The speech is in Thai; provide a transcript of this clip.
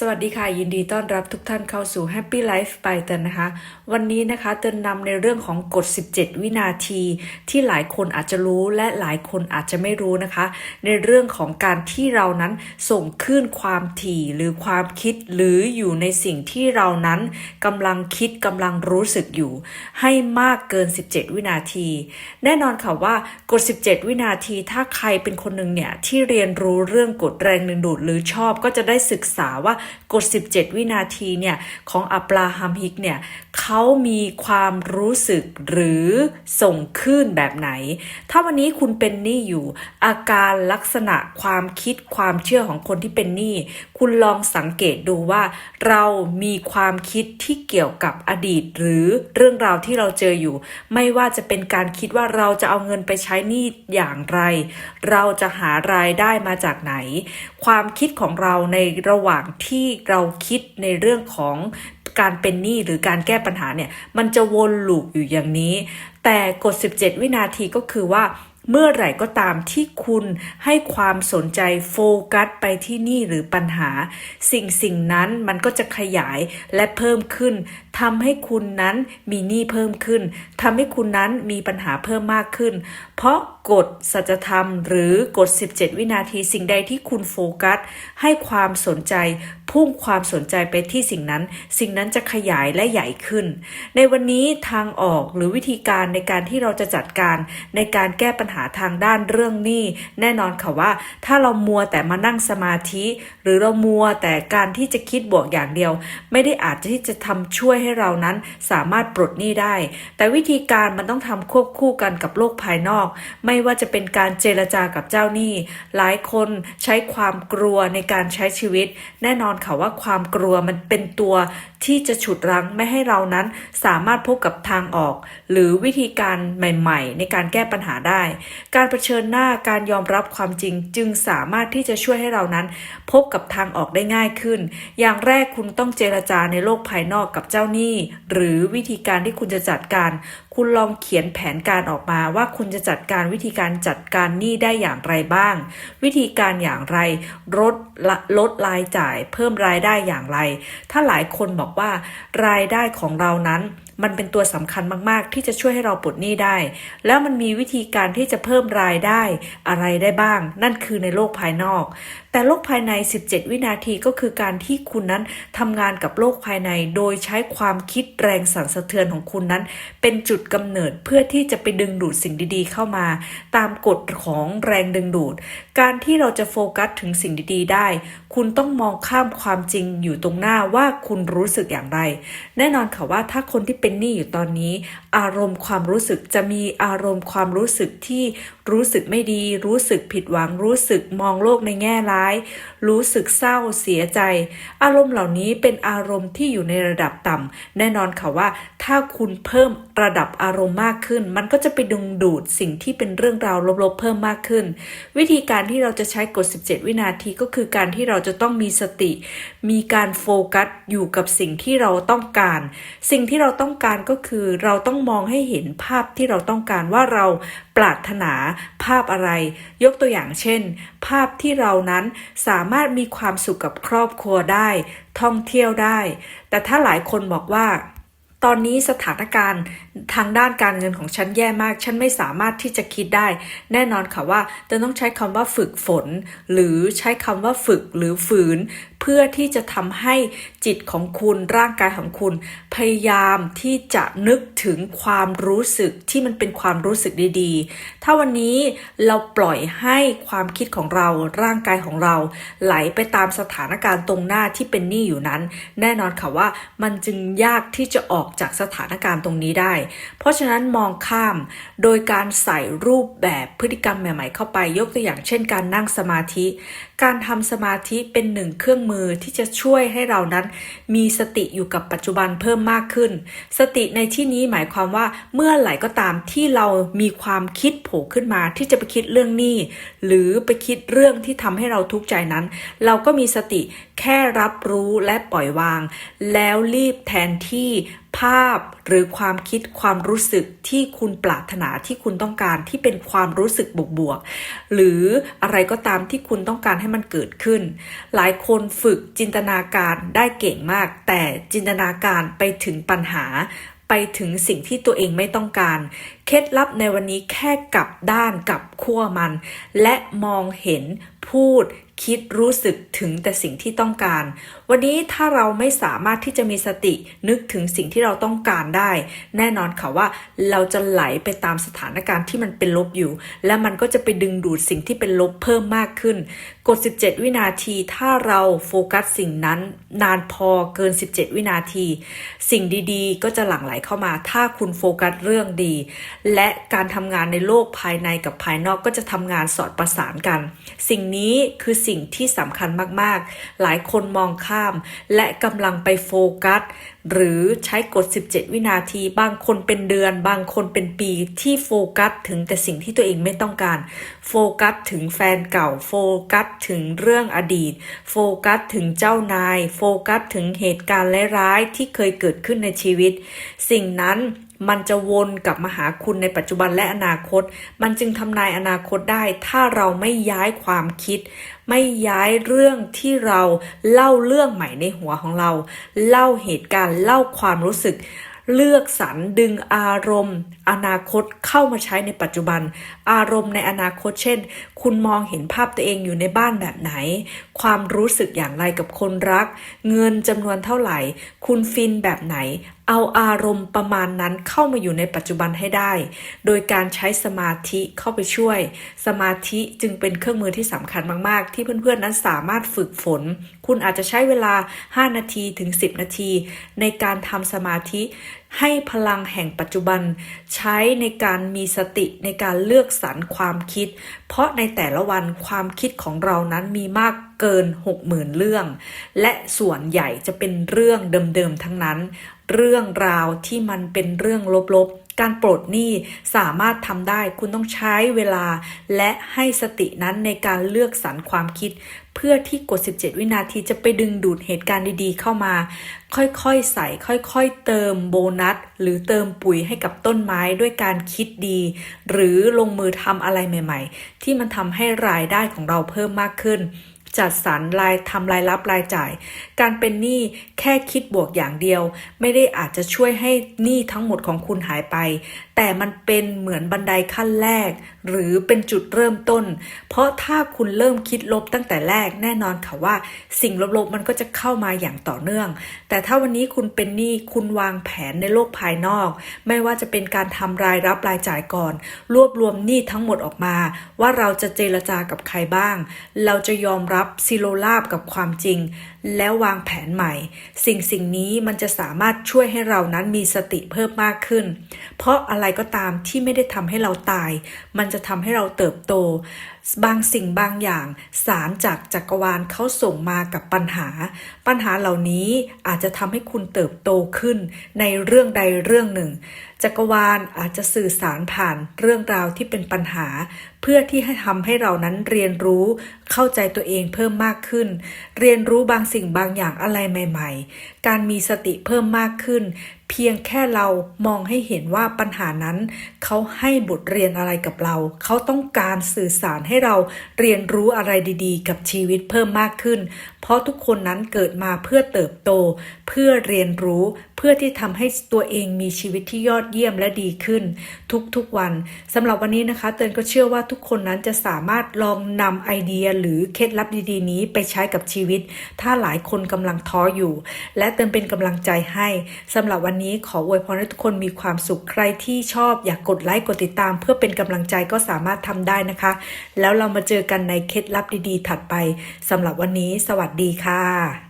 สวัสดีค่ะ ยินดีต้อนรับทุกท่านเข้าสู่ Happy Life ไปเตินนะคะ วันนี้นะคะเตินนำในเรื่องของกฎ 17 วินาที ที่หลายคนอาจจะรู้และหลายคนอาจจะไม่รู้นะคะ ในเรื่องของการที่เรานั้นส่งคลื่นความถี่หรือความคิดหรืออยู่ในสิ่งที่เรานั้นกำลังคิดกำลังรู้สึกอยู่ ให้มากเกิน 17 วินาที แน่นอนค่ะว่ากฎ 17 วินาที ถ้าใครเป็นคนหนึ่งเนี่ยที่เรียนรู้เรื่องกฎแรงดึงดูดหรือชอบก็จะได้ศึกษาว่ากฎ 17 วินาทีเนี่ยของอับราฮัมฮิกเนี่ยเขามีความรู้สึกหรือส่งคลื่นแบบไหน ถ้าวันนี้คุณเป็นหนี้อยู่ อาการลักษณะความคิดความเชื่อของคนที่เป็นหนี้คุณลองสังเกตดูว่า เรามีความคิดที่เกี่ยวกับอดีต หรือเรื่องราวที่เราเจออยู่ ไม่ว่าจะเป็นการคิดว่าเราจะเอาเงินไปใช้หนี้อย่างไร เราจะหารายได้มาจากไหน ความคิดของเราในระหว่างที่เราคิดในเรื่องของการเป็นหนี้หรือการแก้ปัญหาเนี่ย มันจะวนลูปอยู่อย่างนี้ แต่กฎ 17 วินาทีก็คือว่าเมื่อไหร่ก็ตามที่คุณให้ความสนใจโฟกัสไปที่นี่หรือปัญหา สิ่งสิ่งนั้นมันก็จะขยายและเพิ่มขึ้น ทำให้คุณนั้นมีหนี้เพิ่มขึ้นทำให้คุณนั้นมีปัญหาเพิ่มมากขึ้น เพราะกฎสัจธรรม หรือกฎ 17 วินาทีสิ่งใดที่คุณโฟกัส ให้ความสนใจ พุ่งความสนใจไปที่สิ่งนั้น สิ่งนั้นจะขยายและใหญ่ขึ้น ในวันนี้ทางออกหรือวิธีการในการที่เราจะจัดการในการแก้ปัญหาทางด้านเรื่องหนี้แน่นอนค่ะว่า ถ้าเรามัวแต่มานั่งสมาธิ หรือเรามัวแต่การที่จะคิดบวกอย่างเดียว ไม่ได้อาจที่จะทำช่วยให้เรานั้นสามารถปลดหนี้ได้ แต่วิธีการมันต้องทำควบคู่กันกับโลกภายนอก ไม่ว่าจะเป็นการเจรจากับเจ้าหนี้ หลายคนใช้ความกลัวในการใช้ชีวิต แน่นอนค่ะว่าความกลัวมันเป็นตัวที่จะฉุดรั้งไม่ให้เรานั้นสามารถพบกับทางออก หรือวิธีการใหม่ ๆ ในการแก้ปัญหาได้ การเผชิญหน้าการยอมรับความจริงจึงสามารถที่จะช่วยให้เรานั้น พบกับทางออกได้ง่ายขึ้น อย่างแรกคุณต้องเจรจาในโลกภายนอกกับเจ้าหนี้ หรือวิธีการที่คุณจะจัดการคุณลองเขียนแผนการออกมาว่าคุณจะจัดการวิธีการจัดการหนี้ได้อย่างไรบ้าง วิธีการอย่างไรลดลดรายจ่าย เพิ่มรายได้อย่างไร ถ้าหลายคนบอกว่ารายได้ของเรานั้นมันเป็นตัวสำคัญมาก ๆ ที่จะช่วยให้เราปลดหนี้ได้ แล้วมันมีวิธีการที่จะเพิ่มรายได้อะไรได้บ้าง นั่นคือในโลกภายนอกแต่โลกภายใน 17 วินาทีก็คือการที่คุณนั้นทำงานกับโลกภายใน โดยใช้ความคิดแรงสั่นสะเทือนของคุณนั้น เป็นจุดกำเนิดเพื่อที่จะไปดึงดูดสิ่งดีๆ เข้ามา ตามกฎของแรงดึงดูด การที่เราจะโฟกัสถึงสิ่งดีๆ ได้ คุณต้องมองข้ามความจริงอยู่ตรงหน้าว่าคุณรู้สึกอย่างไร แน่นอนค่ะว่าถ้าคนที่เป็นหนี้อยู่ตอนนี้ อารมณ์ความรู้สึกจะมีอารมณ์ความรู้สึกที่ รู้สึกไม่ดี รู้สึกผิดหวัง รู้สึกมองโลกในแง่ร้าย รู้สึกเศร้าเสียใจ อารมณ์เหล่านี้เป็นอารมณ์ที่อยู่ในระดับต่ำแน่นอนค่ะว่า ถ้าคุณเพิ่มระดับอารมณ์มากขึ้น มันก็จะไปดึงดูดสิ่งที่เป็นเรื่องราวลบๆเพิ่มมากขึ้น วิธีการที่เราจะใช้กฎ17 วินาทีก็คือการที่เราจะต้องมีสติ มีการโฟกัสอยู่กับสิ่งที่เราต้องการ สิ่งที่เราต้องการก็คือเราต้องมองให้เห็นภาพที่เราต้องการว่าเรา ปรารถนาภาพอะไร ยกตัวอย่างเช่น ภาพที่เรานั้นสามารถมีความสุขกับครอบครัวได้ ท่องเที่ยวได้ แต่ถ้าหลายคนบอกว่า ตอนนี้สถานการณ์ทางด้านการเงินของฉันแย่มาก ฉันไม่สามารถที่จะคิดได้ แน่นอนค่ะว่าจะต้องใช้คำว่าฝึกฝน หรือใช้คำว่าฝึกหรือฝืน เพื่อที่จะทำให้จิตของคุณร่างกายของคุณ พยายามที่จะนึกถึงความรู้สึกที่มันเป็นความรู้สึกดีๆ ถ้าวันนี้เราปล่อยให้ความคิดของเราร่างกายของเรา ไหลไปตามสถานการณ์ตรงหน้าที่เป็นหนี้อยู่นั้น แน่นอนค่ะว่ามันจึงยากที่จะออกอกจากสถานการณ์ตรงนี้ได้ เพราะฉะนั้นมองข้ามโดยการใส่รูปแบบพฤติกรรมใหม่ ๆ เข้าไปยกตัวอย่างเช่น การนั่งสมาธิ การทำสมาธิเป็นหนึ่งเครื่องมือที่จะช่วยให้เรานั้น มีสติอยู่กับปัจจุบันเพิ่มมากขึ้น สติในที่นี้หมายความว่าเมื่อไหร่ก็ตามที่เรามีความคิดโผล่ขึ้นมาที่จะไปคิดเรื่องหนี้หรือไปคิดเรื่องที่ทำให้เราทุกข์ใจนั้น เราก็มีสติแค่รับรู้และปล่อยวาง แล้วรีบแทนที่ภาพหรือความคิดความรู้สึกที่คุณปรารถนาที่คุณต้องการที่เป็นความรู้สึกบวกๆหรืออะไรก็ตามที่คุณต้องการให้มันเกิดขึ้น หลายคนฝึกจินตนาการได้เก่งมาก แต่จินตนาการไปถึงปัญหาไปถึงสิ่งที่ตัวเองไม่ต้องการ เคล็ดลับในวันนี้แค่กลับด้านกลับขั้วมัน และมองเห็น พูด คิดรู้สึกถึงแต่สิ่งที่ต้องการ วันนี้ถ้าเราไม่สามารถที่จะมีสตินึกถึงสิ่งที่เราต้องการได้ แน่นอนค่ะว่าเราจะไหลไปตามสถานการณ์ที่มันเป็นลบอยู่ และมันก็จะไปดึงดูดสิ่งที่เป็นลบเพิ่มมากขึ้น กด 17 วินาที ถ้าเราโฟกัสสิ่งนั้นนานพอเกิน 17 วินาที สิ่งดีๆ ก็จะหลั่งไหลเข้ามา ถ้าคุณโฟกัสเรื่องดี และการทำงานในโลกภายในกับภายนอกก็จะทำงานสอดประสานกัน สิ่งนี้ี้คือสิ่งที่สำคัญมากๆ หลายคนมองข้าม และกำลังไปโฟกัส หรือใช้กด17 วินาที บางคนเป็นเดือน บางคนเป็นปีที่โฟกัสถึงแต่สิ่งที่ตัวเองไม่ต้องการ โฟกัสถึงแฟนเก่า โฟกัสถึงเรื่องอดีต โฟกัสถึงเจ้านาย โฟกัสถึงเหตุการณ์ร้ายๆที่เคยเกิดขึ้นในชีวิต สิ่งนั้น มันจะวนกลับมาหาคุณในปัจจุบันและอนาคต มันจึงทำนายอนาคตได้ ถ้าเราไม่ย้ายความคิด ไม่ย้ายเรื่องที่เราเล่าเรื่องใหม่ในหัวของเรา เล่าเหตุการณ์เล่าความรู้สึก เลือกสรรดึงอารมณ์ อนาคตเข้ามาใช้ในปัจจุบัน อารมณ์ในอนาคตเช่น คุณมองเห็นภาพตัวเองอยู่ในบ้านแบบไหน ความรู้สึกอย่างไรกับคนรัก เงินจำนวนเท่าไหร่ คุณฟินแบบไหน เอาอารมณ์ประมาณนั้นเข้ามาอยู่ในปัจจุบันให้ได้ โดยการใช้สมาธิเข้าไปช่วย สมาธิจึงเป็นเครื่องมือที่สำคัญมาก ๆ ที่เพื่อนๆนั้นสามารถฝึกฝน คุณอาจจะใช้เวลา 5 นาทีถึง 10 นาที ในการทำสมาธิให้พลังแห่งปัจจุบัน ใช้ในการมีสติในการเลือกสรรความคิด เพราะในแต่ละวันความคิดของเรานั้นมีมากเกิน 60,000 เรื่อง และส่วนใหญ่จะเป็นเรื่องเดิมๆทั้งนั้น เรื่องราวที่มันเป็นเรื่องลบๆ การปลดหนี้สามารถทำได้คุณต้องใช้เวลา และให้สตินั้นในการเลือกสรรความคิด เพื่อที่กด 17 วินาทีจะไปดึงดูดเหตุการณ์ดีๆ เข้ามา ค่อยๆ ใส่ ค่อยๆ เติมโบนัส หรือเติมปุ๋ยให้กับต้นไม้ด้วยการคิดดี หรือลงมือทำอะไรใหม่ ๆ ที่มันทำให้รายได้ของเราเพิ่มมากขึ้น จัดสรรรายทำรายรับรายจ่าย การเป็นหนี้แค่คิดบวกอย่างเดียว ไม่ได้อาจจะช่วยให้หนี้ทั้งหมดของคุณหายไป แต่มันเป็นเหมือนบันไดขั้นแรก หรือเป็นจุดเริ่มต้น เพราะถ้าคุณเริ่มคิดลบตั้งแต่แรกแน่นอนค่ะว่า สิ่งลบๆมันก็จะเข้ามาอย่างต่อเนื่อง แต่ถ้าวันนี้คุณเป็นหนี้คุณวางแผนในโลกภายนอก ไม่ว่าจะเป็นการทำรายรับรายจ่ายก่อน รวบรวมหนี้ทั้งหมดออกมา ว่าเราจะเจรจากับใครบ้าง เราจะยอมรับซิโลลาบกับความจริง แล้ววางแผนใหม่ สิ่งสิ่งนี้มันจะสามารถช่วยให้เรานั้นมีสติเพิ่มมากขึ้น เพราะอะไรก็ตามที่ไม่ได้ทำให้เราตาย มันจะทำให้เราเติบโต บางสิ่งบางอย่างสารจากจักรวาลเขาส่งมากับปัญหา ปัญหาเหล่านี้อาจจะทำให้คุณเติบโตขึ้นในเรื่องใดเรื่องหนึ่ง จักรวาลอาจจะสื่อสารผ่านเรื่องราวที่เป็นปัญหา เพื่อที่ให้ทำให้เรานั้นเรียนรู้เข้าใจตัวเองเพิ่มมากขึ้น เรียนรู้บางสิ่งบางอย่างอะไรใหม่ ๆ การมีสติเพิ่มมากขึ้น เพียงแค่เรามองให้เห็นว่าปัญหานั้น เขาให้บทเรียนอะไรกับเรา เขาต้องการสื่อสารใให้เราเรียนรู้อะไรดีๆ กับชีวิตเพิ่มมากขึ้น เพราะทุกคนนั้นเกิดมาเพื่อเติบโต เพื่อเรียนรู้ เพื่อที่ทำให้ตัวเองมีชีวิตที่ยอดเยี่ยมและดีขึ้น ทุกๆวันสำหรับวันนี้นะคะ เตือนก็เชื่อว่าทุกคนนั้นจะสามารถลองนำไอเดียหรือเคล็ดลับดีๆ นี้ไปใช้กับชีวิต ถ้าหลายคนกำลังท้ออยู่ และเตือนเป็นกำลังใจให้สำหรับวันนี้ขออวยพรให้ทุกคนมีความสุขใครที่ชอบอยากกดไลค์กดติดตาม เพื่อเป็นกำลังใจก็สามารถทำได้นะคะ แล้วเรามาเจอกันในเคล็ดลับดีๆ ถัดไปสำหรับวันนี้ สวัสดีค่ะ